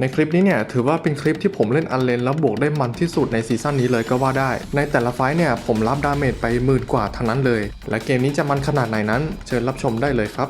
ในคลิปนี้เนี่ยถือว่าเป็นคลิปที่ผมเล่นอันเลนแล้วบวกได้มันที่สุดในซีซั่นนี้เลยก็ว่าได้ ในแต่ละไฟท์เนี่ยผมรับดาเมจไปหมื่นกว่าทั้งนั้นเลย และเกมนี้จะมันขนาดไหนนั้น เชิญรับชมได้เลยครับ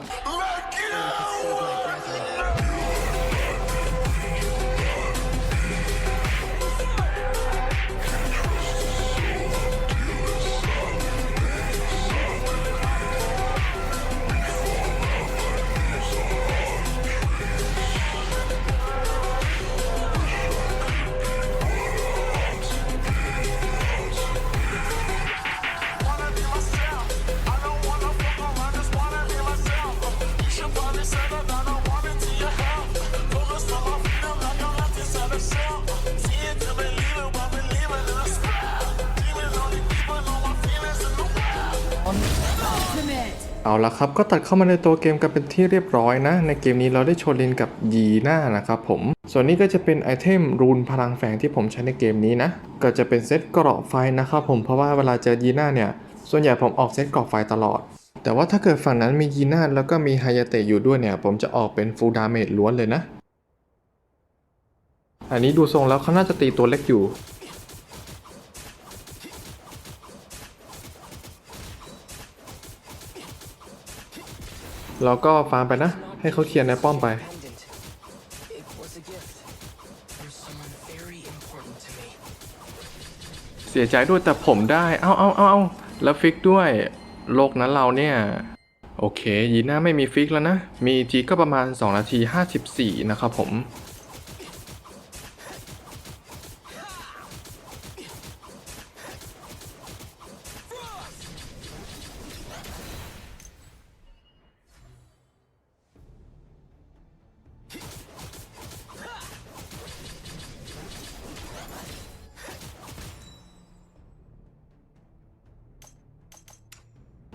เอาละครับก็ตัดเข้ามาในตัวเกมกันเป็นที่เรียบร้อยนะ ในเกมนี้เราได้โชว์ลินกับยีหน่านะครับผม ส่วนนี้ก็จะเป็นไอเทมรูนพลังแฝงที่ผมใช้ในเกมนี้นะ ก็จะเป็นเซตเกราะไฟนะครับผมเพราะว่าเวลาเจอยีหน่าเนี่ย ส่วนใหญ่ผมออกเซตเกราะไฟตลอด แต่ว่าถ้าเกิดฝั่งนั้นมียีน่าแล้วก็มีไฮยาเตะอยู่ด้วยเนี่ย ผมจะออกเป็นฟูลดาเมจล้วนเลยนะ อันนี้ดูทรงแล้วเขาน่าจะตีตัวเล็กอยู่ เราก็ฟาร์มไปนะ ให้เขาเคลียร์ในป้อมไป เสียใจด้วยแต่ผมได้ เอาเอาเอาเอาแล้วฟิกด้วย โลกนั้นเราเนี่ย โอเคยีน่าไม่มีฟิกแล้วนะ มีจีก็ประมาณ 2 นาที 54 นะครับผม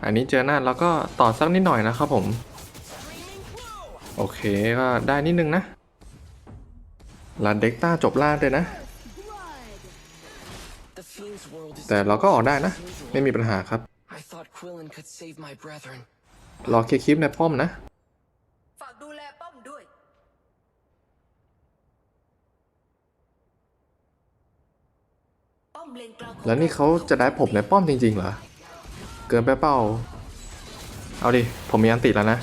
อันนี้เจอหน้าแล้วก็ต่อสักนิดหน่อยนะครับผม โอเคก็ได้นิดนึงนะลาเด็กต้าจบล่างเลยนะ The fiend's world is แต่เราก็ออกได้นะ as usual. ไม่มีปัญหาครับ I thought Quillen could save my brethren. รอเคลียร์คลิปในป้อมนะฝากดูแลป้อมด้วยป้อมเลนกลางของแล้วนี่เขาจะได้ผมในป้อมจริงๆเหรอ เกินไปเปล่าเอาดิ ผมมีอันติแล้วนะ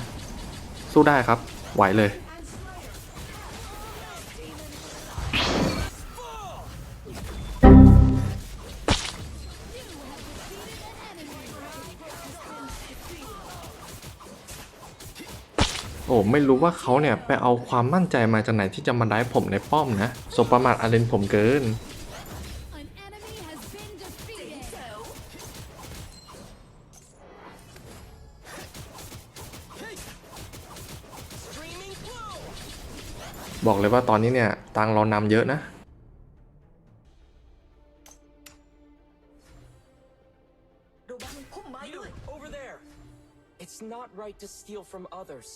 สู้ได้ครับ ไหวเลย โอ้ไม่รู้ว่าเขาเนี่ย ไปเอาความมั่นใจมาจากไหนที่จะมาได้ผมในป้อมนะสบประมาทอาเลนผมเกิน บอกเลยว่าตอนนี้เนี่ยตังเรานำเยอะนะ It's not right to steal from others.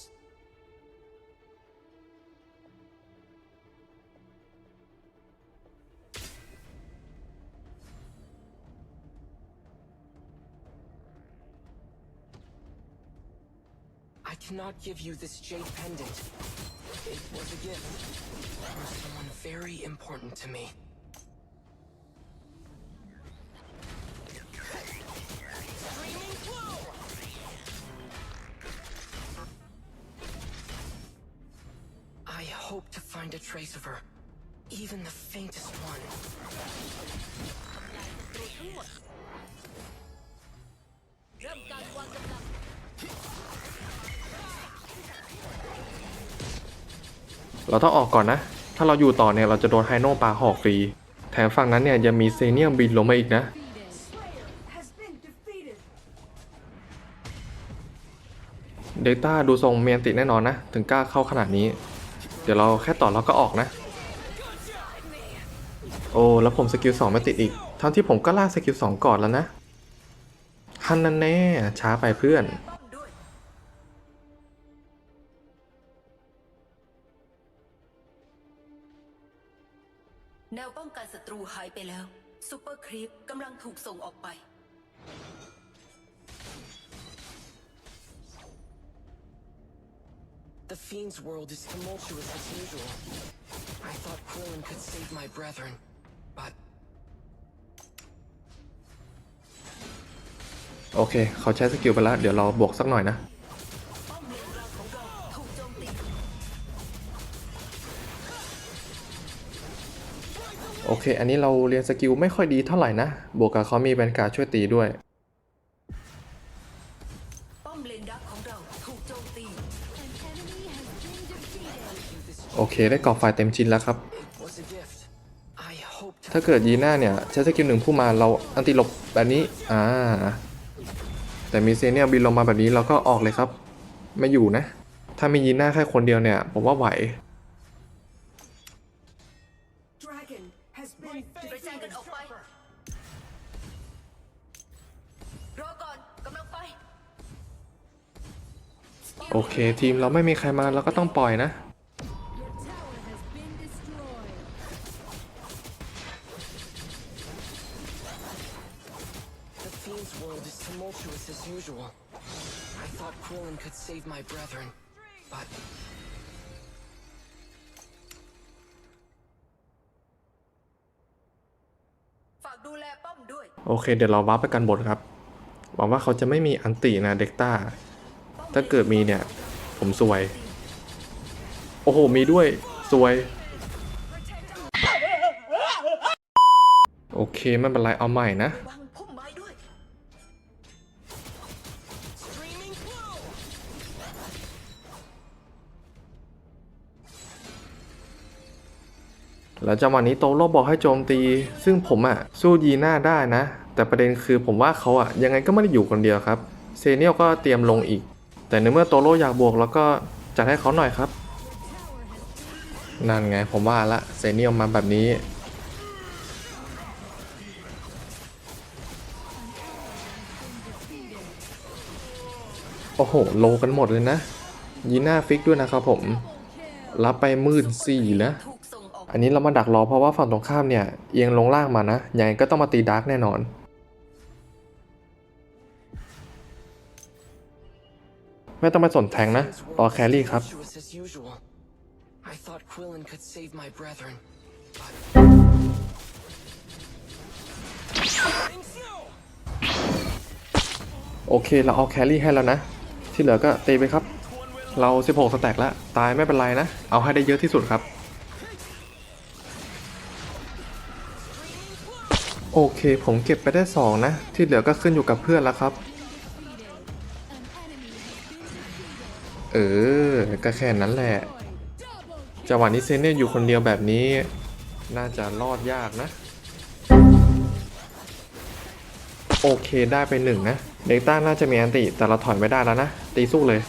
I cannot give you this jade pendant. It was a gift from someone very important to me. I hope to find a trace of her, even the faintest one. เราต้องออกก่อนนะ ถ้าเราอยู่ต่อเนี่ยเราจะโดนไฮโนปาหอกฟรี แถมฝั่งนั้นเนี่ยยังมีเซเนียมบินลงมาอีกนะ เดต้าดูทรงเมียนติแน่นอนนะ ถึงกล้าเข้าขนาดนี้ เดี๋ยวเราแค่ต่อเราก็ออกนะ โอ้ แล้วผมสกิล2ไม่ติดอีก ทั้งที่ผมก็ลากสกิล2ก่อนแล้วนะฮันนันแน่ช้าไปเพื่อน ศัตรูหายไปแล้วซูเปอร์ครีปกำลังถูกส่งออกไป The fiend's world is tumultuous as usual. I thought could save my brethren, but โอเค เขาใช้สกิลไปแล้ว เดี๋ยวเราบวกสักหน่อยนะ โอเค อันนี้เราเรียนสกิลไม่ค่อยดีเท่าไหร่นะ บวกกับเขามีแวนการ์ช่วยตีด้วย โอเค ได้กรอบไฟเต็มชิ้นแล้วครับ ถ้าเกิดยีน่าเนี่ย ใช้สกิลหนึ่งผู้มาเราอันติหลบแบบนี้ อ่า แต่มีเซเนียบินลงมาแบบนี้เราก็ออกเลยครับ ไม่อยู่นะ ถ้ามียีน่าแค่คนเดียวเนี่ย ผมว่าไหว โอเค ทีมเราไม่มีใครมาเราก็ต้องปล่อยนะ Your tower has been destroyed. The Fiend's world is tumultuous as usual. I thought Quillen could save my brethren, but ฝากดูแลป้อมด้วยโอเค เดี๋ยวเราวาร์ปไปกันบทครับ หวังว่าเขาจะไม่มีอันตินะเด็กต้า ถ้าเกิดมีเนี่ย ผมสวย โอ้โห มีด้วยสวย โอเคไม่เป็นไรเอาใหม่นะ แล้วจังหวะนี้โตโร่บอกให้โจมตี ซึ่งผมอะสู้ยีน่าได้นะ แต่ประเด็นคือผมว่าเขาอะยังไงก็ไม่ได้อยู่คนเดียวครับ เซเนียลก็เตรียมลงอีก แต่ในเมื่อโตโร่อยากบวกแล้วก็จัดให้เขาหน่อยครับ นั่นไงผมว่าละเซเนียลมาแบบนี้ โอ้โห โลกันหมดเลยนะ ยีน่าฟิกด้วยนะครับผม รับไปหมื่นสี่นะอันนี้เรามาดักรอเพราะว่าฝั่งตรงข้ามเนี่ยเอียงลงล่างมานะยังไงก็ต้องมาตีดาร์กแน่นอน ไม่ต้องไปสนแทงนะ รอแครี่ครับ Tumultuous as usual. I thought Quillen could save my brethren, but โอเค เราเอาแครี่ให้แล้วนะ ที่เหลือก็ตีไปครับ เรา 16 สแต็กแล้ว ตายไม่เป็นไรนะ เอาให้ได้เยอะที่สุดครับ โอเค ผมเก็บไปได้ 2 นะ ที่เหลือก็ขึ้นอยู่กับเพื่อนแล้วครับ ออ ก็แค่นั้นแหละจังหวะนี้เซนเนี่ยอยู่คนเดียวแบบนี้ น่าจะรอดยากนะ โอเคได้ไปหนึ่งนะ เด็กต้าน่าจะมีอันติ แต่เราถอยไม่ได้แล้วนะ ตีสู้เลย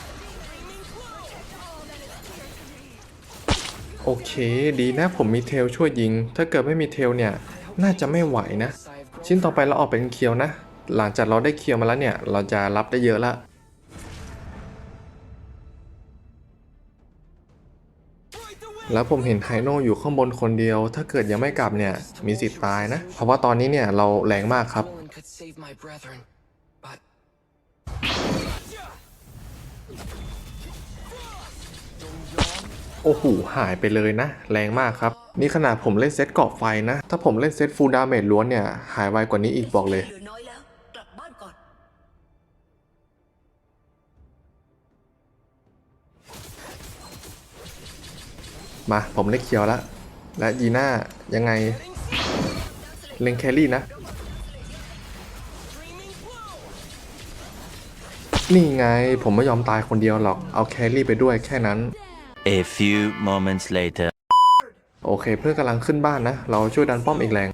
โอเค ดีนะผมมีเทลช่วยยิง ถ้าเกิดไม่มีเทลเนี่ย น่าจะไม่ไหวนะ ชิ้นต่อไปเราออกเป็นเคียวนะ หลังจากเราได้เคียวมาแล้วเนี่ย เราจะรับได้เยอะละ แล้วผมเห็นไฮโน่อยู่ข้างบนคนเดียว ถ้าเกิดยังไม่กลับเนี่ย มีสิทธิ์ตายนะ เพราะว่าตอนนี้เนี่ยเราแรงมากครับ โอ้โห หายไปเลยนะ แรงมากครับ นี่ขนาดผมเล่นเซตเกาะไฟนะ ถ้าผมเล่นเซตฟูลดาเมจล้วนเนี่ย หายไวกว่านี้อีกบอกเลย มาผมเล่นเคียวแล้วและยีน่ายังไงเล่นแครี่นะ นี่ไงผมไม่ยอมตายคนเดียวหรอก เอาแครี่ไปด้วยแค่นั้น A few moments later. โอเคเพื่อนกำลังขึ้นบ้านนะ เราช่วยดันป้อมอีกแรง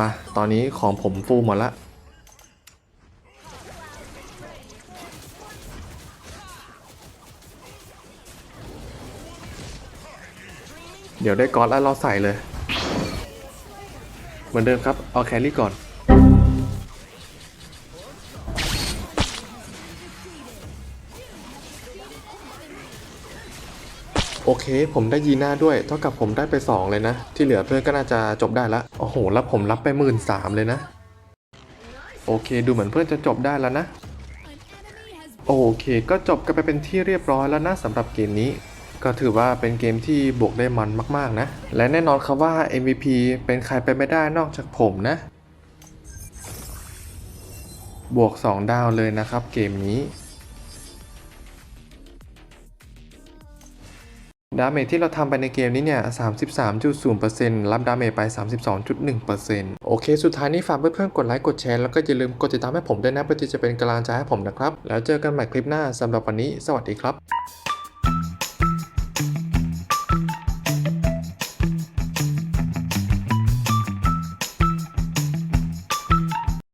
มา ตอนนี้ของผมฟูหมดละเดี๋ยวได้กอดแล้วเราใส่เลย เหมือนเดิมครับ เอาแครี่ก่อน โอเค ผมได้ยีน่าด้วย เท่ากับผมได้ไป 2 เลยนะ ที่เหลือเพื่อนก็น่าจะจบได้ละโอ้โห แล้วผมรับไปหมื่นสามเลยนะ โอเค ดูเหมือนเพื่อนจะจบได้แล้วนะ โอเค ก็จบกันไปเป็นที่เรียบร้อยแล้วนะสำหรับเกมนี้ ก็ถือว่าเป็นเกมที่บวกได้มันมาก ๆนะ และแน่นอนครับว่า MVP เป็นใครไปไม่ได้นอกจากผมนะ บวก 2 ดาวเลยนะครับเกมนี้ ดาเมจที่เราทำไปในเกมนี้เนี่ย 33.0%รับดาเมจไป 32.1%โอเค สุดท้ายนี้ฝากเพื่อนๆ กดไลค์ กดแชร์ แล้วก็อย่าลืมกดติดตามให้ผมด้วยนะเพื่อที่จะเป็นกำลังใจให้ผมนะครับ แล้วเจอกันใหม่คลิปหน้าสำหรับวันนี้ สวัสดีครับ